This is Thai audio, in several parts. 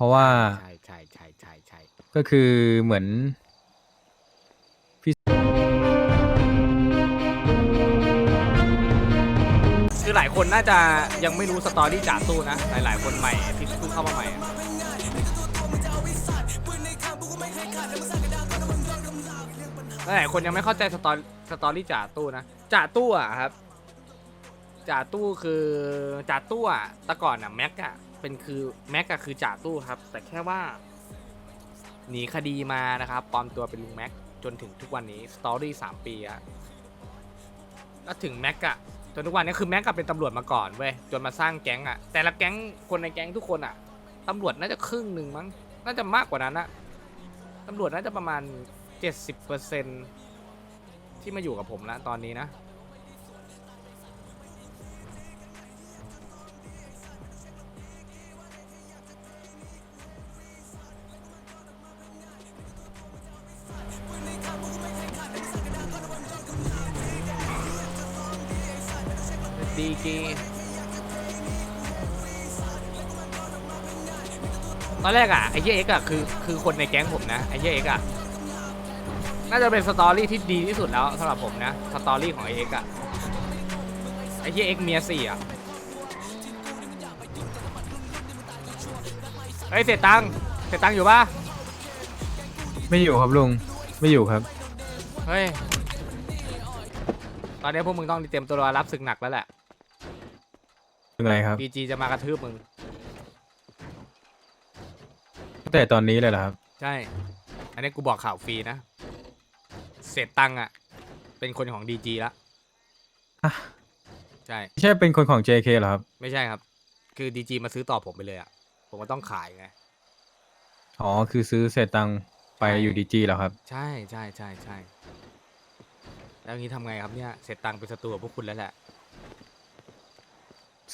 ราะว่าใช่ใช่ใช่ใช่ใช่ก็คือเหมือนคือหลายคนน่าจะยังไม่รู้สตอรี่จ่าตู้นะ หลาย ๆ คนใหม่ที่เพิ่งเข้ามาใหม่อะหลายคนยังไม่เข้าใจสตอรี่สตอรี่จ่าตู้นะจ่าตู้อะครับจ่าตู้คือจ่าตู้อะแต่ก่อนอะแม็กอะ เป็นคือแม็กอะคือจ่าตู้ครับ แต่แค่ว่า หนีคดีมานะครับปลอมตัวเป็นลุงแม็กจนถึงทุกวันนี้สตอรี่สามปีอะก็ถึงแม็กอะจนทุกวันนี้คือแม็กก็เป็นตำรวจมาก่อนเว้ยจนมาสร้างแก๊งอะแต่ละแก๊งคนในแก๊งทุกคนอะตำรวจน่าจะครึ่งหนึ่งมั้งน่าจะมากกว่านั้นอะตำรวจน่าจะประมาณ 70%ที่มาอยู่กับผมแล้วตอนนี้นะ ดีกีตอนแรกอะไอ้เหี้ยเอ็กซ์อะคือคือคนในแก๊งผมนะไอ้เหี้ยเอ็กซ์อะน่าจะเป็นสตอรี่ที่ดีที่สุดแล้วสำหรับผมนะสตอรี่ของไอ้เอ็กซ์อะไอ้เหี้ยเอ็กซ์เมียสี่อะเฮ้ยเสียตังค์เสียตังค์อยู่ปะไม่อยู่ครับลุงไม่อยู่ครับ เฮ้ย ตอนนี้พวกมึงต้องเตรียมตัวรับศึกหนักแล้วแหละ ยังไงครับดีจีจะมากระทืบมึง ตั้งแต่ตอนนี้เลยเหรอครับ ใช่ อันนี้กูบอกข่าวฟรีนะ เสร็จตังค์อะ เป็นคนของดีจีละฮะใช่ ไม่ใช่เป็นคนของ JK เหรอครับ ไม่ใช่ครับ คือดีจีมาซื้อต่อผมไปเลยอะ ผมก็ต้องขายไง อ๋อ คือซื้อเสร็จตังค์ไปใช่ อยู่ดีจีเหรอครับ ใช่ใช่ใช่ใช่แล้วอย่างนี้ทำไงครับเนี่ย เสร็จตังค์เป็นศัตรูกับพวกคุณแล้วแหละ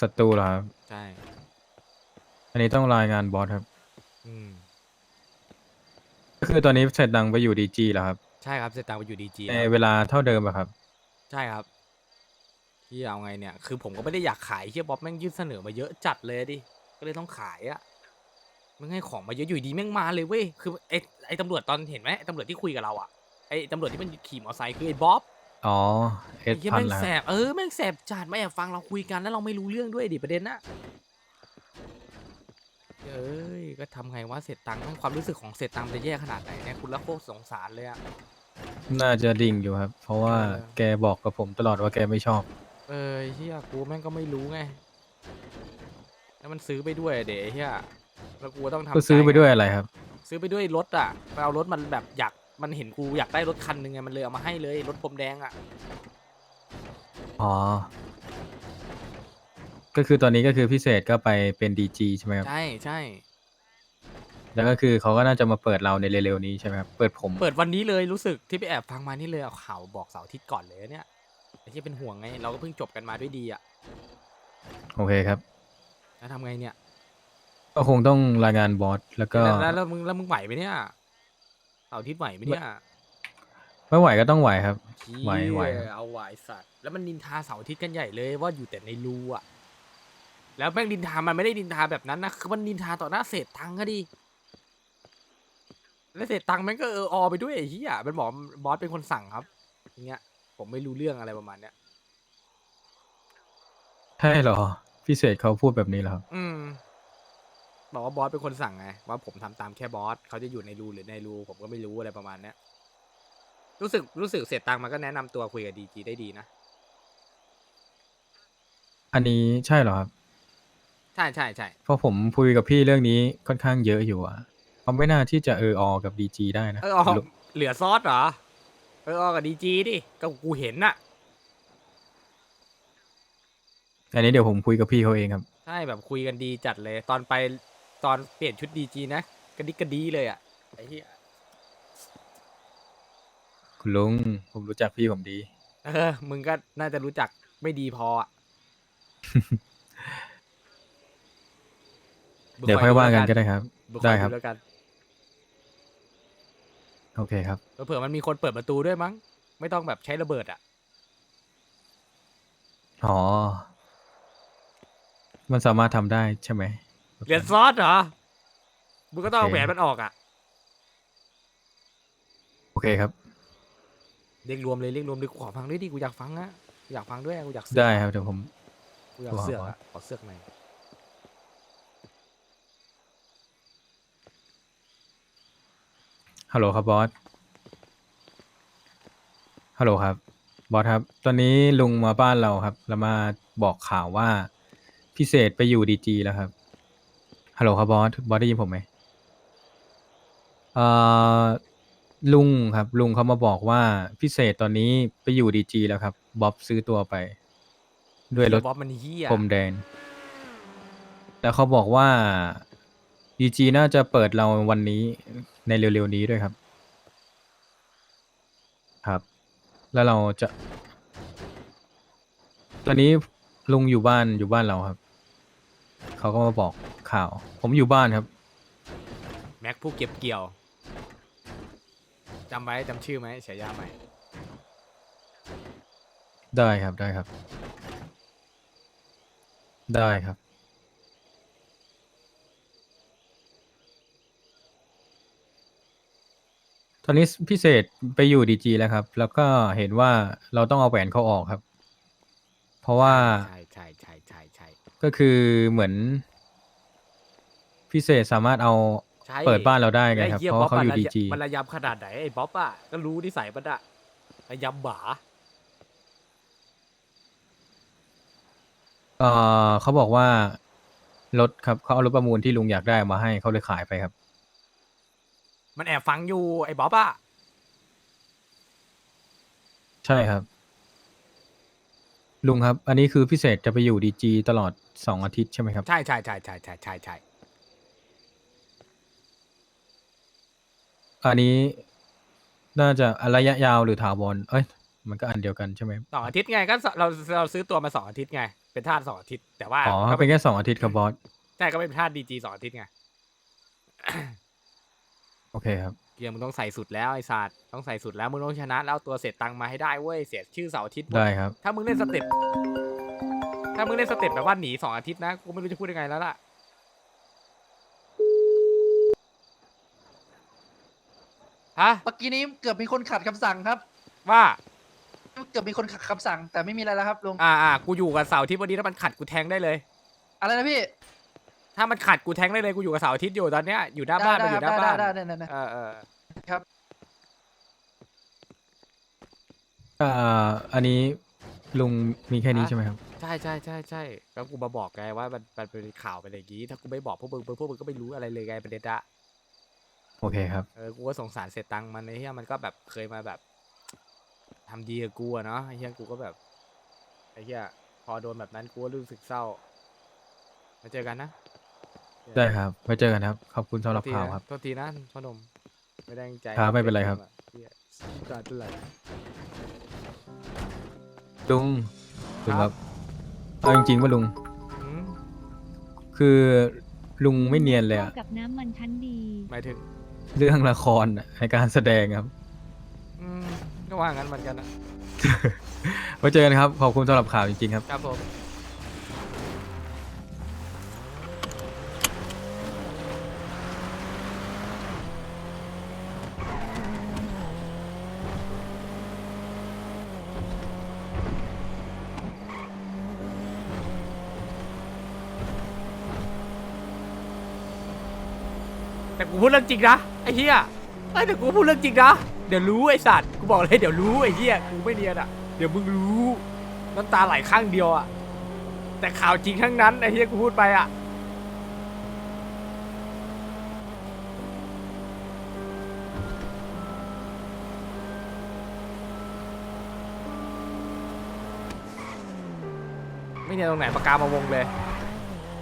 ศัตรูเหรอครับ ใช่ อันนี้ต้องรายงานบอสครับ อืม ก็คือตอนนี้เสร็จตังค์ไปอยู่ดีจีเหรอครับ ใช่ครับเสร็จตังค์ไปอยู่ดีจีในเวลาเท่าเดิมอะครับ ใช่ครับที่เอาไงเนี่ย คือผมก็ไม่ได้อยากขายเฮียบ๊อบแม่งยื่นเสนอมาเยอะจัดเลยดิ ก็เลยต้องขายอะมึงให้ของมาเยอะอยู่ดีแม่งมาเลยเว้ย คือไอ้ไอ้ตำรวจตอนเห็นไหมไอ้ตำรวจที่คุยกับเราอะไอ้ตำรวจที่มันขี่มอเตอร์ไซค์คือไอ้บ๊อบ อ๋อเอไอ้สเฮียพันแม่งแล้วแสบเออแม่งแสบจัดไม่แอบฟังเราคุยกันแล้วเราไม่รู้เรื่องด้วยดิประเด็นน่ะเอ้ยก็ทำไงว่าเสร็จตังค์แม่งความรู้สึกของเสร็จตังค์จะแย่ขนาดไหนเนี่ยคุณละโคตรสงสารเลยอะ น่าจะดิ่งอยู่ครับ เพราะว่าเออ แกบอกกับผมตลอดว่าแกไม่ชอบ เออไอ้เฮียกูแม่งก็ไม่รู้ไง แล้วมันซื้อไปด้วยอะเดี๋ยวไอ้เฮียแล้วกูก็ต้องทำก็ซื้อใจไปงด้วยอะไรครับ ซื้อไปด้วยรถอะไปเอารถมันแบบอยาก มันเห็นกูอยากได้รถคันหนึ่งไงมันเลยเอามาให้เลยรถพรมแดงอะอ๋อ ก็คือตอนนี้ก็คือพิเศษก็ไปเป็นดีจีใช่ไหมครับ ใช่ใช่แล้วก็คือเขาก็น่าจะมาเปิดเราในเร็วๆนี้ใช่ไหมครับ เปิดผม เปิดวันนี้เลยรู้สึกที่ไปแอบฟังมานี่เลยเอาข่าวบอกเสาร์อาทิตย์ก่อนเลยเนี่ยไอ้ที่เป็นห่วงไง เราก็เพิ่งจบกันมาด้วยดีอะโอเคครับ แล้วทำไงเนี่ย ก็คงต้องรายงานบอสแล้วก็ แล้วแล้วแล้วมึงแล้วมึงไหวไหมเนี่ย เสาร์อาทิตย์ไหวไหมเนี่ยไม่ไหวก็ต้องไหวครับ ไหวไหว เหี้ยเอาไหวสัตว์ แล้วมันนินทาเสาร์อาทิตย์กันใหญ่เลยว่าอยู่แต่ในรูอะ แล้วแม่งนินทามันไม่ได้นินทาแบบนั้นนะ คือมันนินทาต่อหน้าเศษตังค์ก็ดี แล้วเศษตังค์แม่งก็เอออไปด้วยไอ้เหี้ยมันบอกบอสเป็นคนสั่งครับอย่างเงี้ย ผมไม่รู้เรื่องอะไรประมาณเนี้ย ใช่เหรอพิเศษเขาพูดแบบนี้เหรอครับ อืม บอกว่าบอสเป็นคนสั่งไงว่าผมทำตามแค่บอสเขาจะอยู่ในรูหรือในรูผมก็ไม่รู้อะไรประมาณเนี้ยรู้สึกรู้สึกเสียตังค์มันก็แนะนำตัวคุยกับดีจีได้ดีนะอันนี้ใช่เหรอครับใช่ใช่ใช่เพราะผมคุยกับพี่เรื่องนี้ค่อนข้างเยอะอยู่อะเขาไม่น่าที่จะเอออกับดีจีได้นะเออเอาลุงเหลือซอสเหรอเออเอากับดีจีดิก็กูเห็นน่ะอันนี้เดี๋ยวผมคุยกับพี่เขาเองครับใช่แบบคุยกันดีจัดเลย ตอนไป ตอนเปลี่ยนชุดดีจีนะกระดิกกระดีเลยอะไอ้เหี้ยคุณลุงผมรู้จักพี่ผมดี เออ มึงก็น่าจะรู้จักไม่ดีพออะเดี๋ยวค่อยว่ากันก็ได้ครับมึงได้อยครับ แล้วกันโอเคครับ เผื่อมันมีคนเปิดประตูด้วยมั้ง ไม่ต้องแบบใช้ระเบิดอะ อ๋อ มันสามารถทำได้ใช่ไหม เหลือซอสเหรอมึงก็ต้องเอาโอเคแหวนมันออกอะโอเคครับ เรียกรวมเลยเรียกรวมเลยกูขอฟังด้วยดิกูอยากฟังอะกูอยากฟังด้วยกูอยากเสือกได้ครับเดี๋ยวผมกูอยากเสือกอะขอเสือกหน่อยฮัลโหลครับบอสฮัลโหลครับบอสครับ ตอนนี้ลุงมาบ้านเราครับ แล้วมาบอกข่าวว่าพิเศษไปอยู่ดีจีแล้วครับ ฮัลโหลครับบอส บอสได้ยินผมไหมเอ่อลุงครับ ลุงเขามาบอกว่าพิเศษตอนนี้ไปอยู่ดีจีแล้วครับ บ๊อบซื้อตัวไป ด้วยรถบ๊อบมันเฮียพรมแดงแล้วเขาบอกว่าดีจีน่าจะเปิดเราวันนี้ในเร็วๆนี้ด้วยครับ ครับ แล้วเราจะ ตอนนี้ลุงอยู่บ้านอยู่บ้านเราครับ เขาก็มาบอก ข่าว ผมอยู่บ้านครับ แม็กผู้เก็บเกี่ยวจำไว้จำชื่อไหมฉายาใหม่ ได้ครับได้ครับ ได้ครับ ตอนนี้พิเศษไปอยู่ดีจีแล้วครับ แล้วก็เห็นว่าเราต้องเอาแหวนเขาออกครับ เพราะว่าใช่ใช่ใช่ใช่ใช่ก็คือเหมือน พิเศษสามารถเอาใช่เปิดบ้านเราได้ไงไอ้ครับหี้ยเพราะว่าเขาบ๊บอยู่มันดีระจีมันระยำขนาดไหนไอ้บ๊อบอะก็รู้นิสัยมันอะระยำบ่าเอ่อเขาบอกว่ารถครับเขาเอารถประมูลที่ลุงอยากได้มาให้เขาเลยขายไปครับ มันแอบฟังอยู่ไอ้บ๊อบอะใช่ครับ ลุงครับ อันนี้คือพิเศษจะไปอยู่ดีจีตลอดสองอาทิตย์ใช่ไหมครับ ใช่ใช่ใช่ใช่ใช่ใช่ใช่ อันนี้น่าจะระยะยาวหรือถาวร เอ้ย มันก็อันเดียวกันใช่ไหมสองอาทิตย์ไงก็สเราเราซื้อตัวมาสองอาทิตย์ไง เป็นทาสสองอาทิตย์แต่ว่าอ๋อก็เป็นแค่สองอาทิตย์ครับบอส ใช่ก็เป็นทาสดีจีสองอาทิตย์ไง โอเคครับ เกียร์มึงต้องใส่สุดแล้วไอ้ศาสตร์ต้องใส่สุดแล้วมึงต้องชนะ แล้วเอาตัวเสร็จตังค์มาให้ได้เว้ยเสียชื่อเสาร์อาทิตย์หมดได้ครับ ถ้ามึงเล่นสเต็ปถ้ามึงเล่นสเต็ปแบบว่าหนีสองอาทิตย์นะกูไม่รู้จะพูดยังไงแล้วล่ะ ฮะ เมื่อกี้นี้เกือบมีคนขัดคำสั่งครับ ว่า เกือบมีคนขัดคำสั่ง แต่ไม่มีอะไรแล้วครับลุง อ่าอ่ากูอยู่กับเสาร์อาทิตย์วันนี้ถ้ามันขัดกูแทงได้เลย อะไรนะพี่ถ้ามันขัดกูแทงได้เลยกูอยู่กับเสาร์อาทิตย์อยู่ตอนเนี้ยอยู่หน้าได้บ้านได้มันอยู่หได้น้าได้บ้านได้ได้ได้ได้ เออเออครับ อ่าอันนี้ลุงมีแค่นี้ใช่ไหมครับ ใช่ใช่ใช่ใช่แล้วกูมาบอกไงว่ามันมันเป็นข่าวเป็นอย่างงี้ถ้ากูไม่บอกพวกมึงพวกมึงก็ไม่รู้อะไรเลยไงประเด็นอะ โอเคครับ เออ กูก็สงสารเสร็จตังค์มันไอ้เหี้ยมันก็แบบเคยมาแบบทำดีกับกูอะเนาะไอ้เหี้ยกูก็แบบไอ้เหี้ยพอโดนแบบนั้นกูก็รู้สึกเศร้ามาเจอกันนะได้ครับไว้เจอกันครับ ขอบคุณสำหรับโทษทีข่าวนะครับ โทษทีนะพ่อหนมไม่ได้ตั้งใจครับไม่เป็นไรครับ เหี้ยการเป็นไร ลุงลุงคครัรับ บเอาจริงๆว่าลุงอืมคือลุงไม่เนียนเลยอะกับน้ำมันชั้นดี หมายถึง เรื่องละครอะในการแสดงครับ อืมก็ว่างั้นเหมือนกันนะไว้เจอกันครับ ขอบคุณสำหรับข่าวจริงๆครับ ครับผม แต่กูพูดเรื่องจริงนะ ไอ้เหี้ยไอ้ยแต่กูพูดเรื่องจริงนะ เดี๋ยวรู้ไอ้สัตว์ กูบอกเลยเดี๋ยวรู้ไอ้เหี้ยกูไม่เนียนอะ เดี๋ยวมึงรู้ น้ำตาไหลข้างเดียวอะ แต่ข่าวจริงทั้งนั้นไอ้เหี้ยกูพูดไปอะ ไม่เนียนตรงไหนปากกามาวงเลย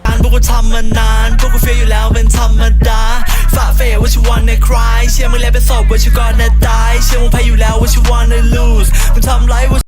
การพวกกูทำมานาน พวกกูเฟียอยู่แล้วเป็นธรรมดา ฝ่าเฟยว่าชิวันในคลายเชื่อมึงแล้วเป็นศพว่าชิวันในตายเชื่อมึงแพ้อยู่แล้วว่าชิวันใน lose มึงทำไรว่า